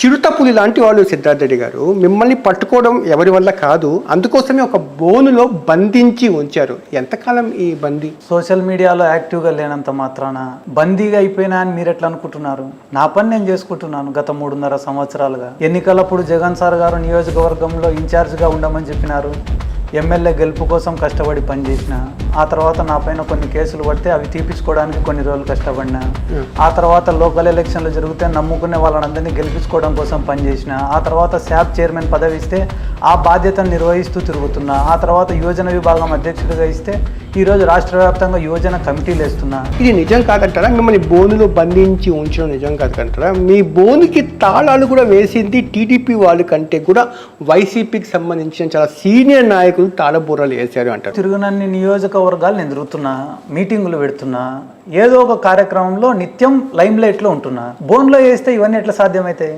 చిరుతపులి లాంటి వాళ్ళు సిద్ధార్థ రెడ్డి గారు. మిమ్మల్ని పట్టుకోవడం ఎవరి వల్ల కాదు. అందుకోసమే ఒక బోనులో బంధించి ఉంచారు. ఎంతకాలం ఈ బందీ? సోషల్ మీడియాలో యాక్టివ్గా లేనంత మాత్రాన బందీగా అయిపోయినా అని మీరు ఎట్లా అనుకుంటున్నారు? నా పని నేను చేసుకుంటున్నాను గత మూడున్నర సంవత్సరాలుగా. ఎన్నికలప్పుడు జగన్ సార్ గారు నియోజకవర్గంలో ఇన్ఛార్జ్గా ఉండమని చెప్పినారు. ఎమ్మెల్యే గెలుపు కోసం కష్టపడి పనిచేసిన ఆ తర్వాత నా పైన కొన్ని కేసులు పడితే అవి తీపించుకోవడానికి కొన్ని రోజులు కష్టపడినా ఆ తర్వాత లోకల్ ఎలక్షన్లు జరిగితే నమ్ముకునే వాళ్ళందరినీ గెలిపించుకోవడం కోసం పనిచేసిన ఆ తర్వాత శాప్ చైర్మన్ పదవి ఇస్తే ఆ బాధ్యతను నిర్వహిస్తూ తిరుగుతున్నా. ఆ తర్వాత యువజన విభాగం అధ్యక్షుడిగా ఇస్తే ఈరోజు రాష్ట్ర వ్యాప్తంగా యువజన కమిటీలు వేస్తున్నా ఇది నిజం కాదంటారా? మిమ్మల్ని బోనులో బంధించి ఉంచడం నిజం కాదంటారా? మీ బోనుకి తాళాలు కూడా వేసింది టీడీపీ వాళ్ళ కంటే కూడా వైసీపీకి సంబంధించిన చాలా సీనియర్ నాయకులు తాళబూరలు వేశారు అంటారు. తిరుగునన్ని నియోజకవర్గాలు నేను తిరుగుతున్నా మీటింగులు పెడుతున్నా ఏదో ఒక కార్యక్రమంలో నిత్యం లైమ్ లైట్లో ఉంటున్నా. బోన్లో వేస్తే ఇవన్నీ ఎట్లా సాధ్యమవుతాయి